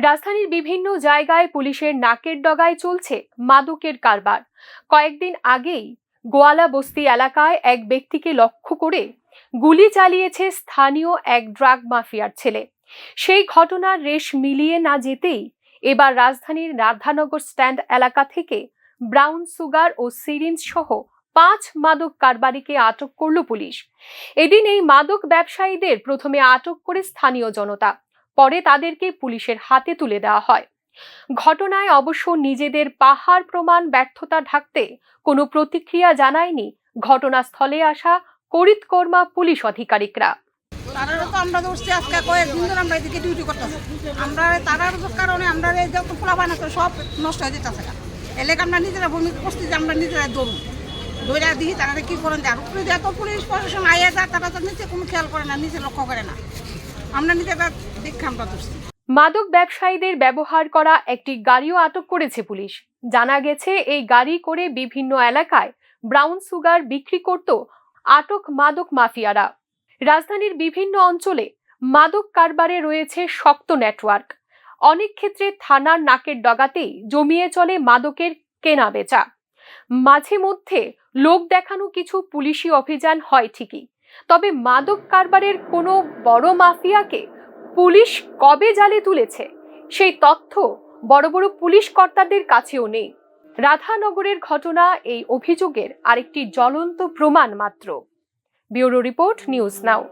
রাজধানীর বিভিন্ন জায়গায় পুলিশের নাকের ডগায় চলছে মাদকের কারবার। কয়েকদিন আগেই গোয়ালা বস্তি এলাকায় এক ব্যক্তিকে লক্ষ্য করে গুলি চালিয়েছে স্থানীয় এক ড্রাগ মাফিয়ার ছেলে। সেই ঘটনার রেশ মিলিয়ে না যেতেই এবার রাজধানীর রাধানগর স্ট্যান্ড এলাকা থেকে ব্রাউন সুগার ও সিরিঞ্জ সহ পাঁচ মাদক কারবারিকে আটক করল পুলিশ। এদিন এই মাদক ব্যবসায়ীদের প্রথমে আটক করে স্থানীয় জনতা। পরে তাদেরকে পুলিশের হাতে তুলে দেওয়া হয়। ঘটনায় অবশ্য নিজেদের পাহাড় প্রমাণ ব্যর্থতা ঢাকতে কোনো প্রতিক্রিয়া জানায়নি ঘটনাস্থলে আসা করিতকর্মা পুলিশ আধিকারিকরা। তো আমরা এদিকে ডিউটি আমরা কারণে আমরা যত সব নষ্ট হয়ে আমরা নিজেরা আমরা নিজেরা দৌড়া দিই তারা কি করেন? আর উপরে যে পুলিশ প্রশাসন আইয়া যায় তারা তো নিচে কোনো খেয়াল করে না, নিচে লক্ষ্য করে না। আমরা নিজেরা দেখে আমরা মাদক ব্যবসায়ীদের ব্যবহার করা একটি গাড়িও আটক করেছে পুলিশ। জানা গেছে, এই গাড়ি করে বিভিন্ন এলাকায় ব্রাউন সুগার বিক্রি করত আটক মাদক মাফিয়ারা। রাজধানীর বিভিন্ন অঞ্চলে মাদক কারবারে রয়েছে শক্ত নেটওয়ার্ক। অনেক ক্ষেত্রে থানার নাকের ডগাতেই জমিয়ে চলে মাদকের কেনা বেচা মাঝে মধ্যে লোক দেখানো কিছু পুলিশি অভিযান হয় ঠিকই তবে মাদক কারবারের কোনো বড় মাফিয়াকে পুলিশ কবে জালে তুলেছে? সেই তথ্য বড় বড় পুলিশ কর্তাদের কাছেও নেই। রাধানগরের ঘটনা এই অভিযোগের আরেকটি জ্বলন্ত প্রমাণ মাত্র। Bureau report news now.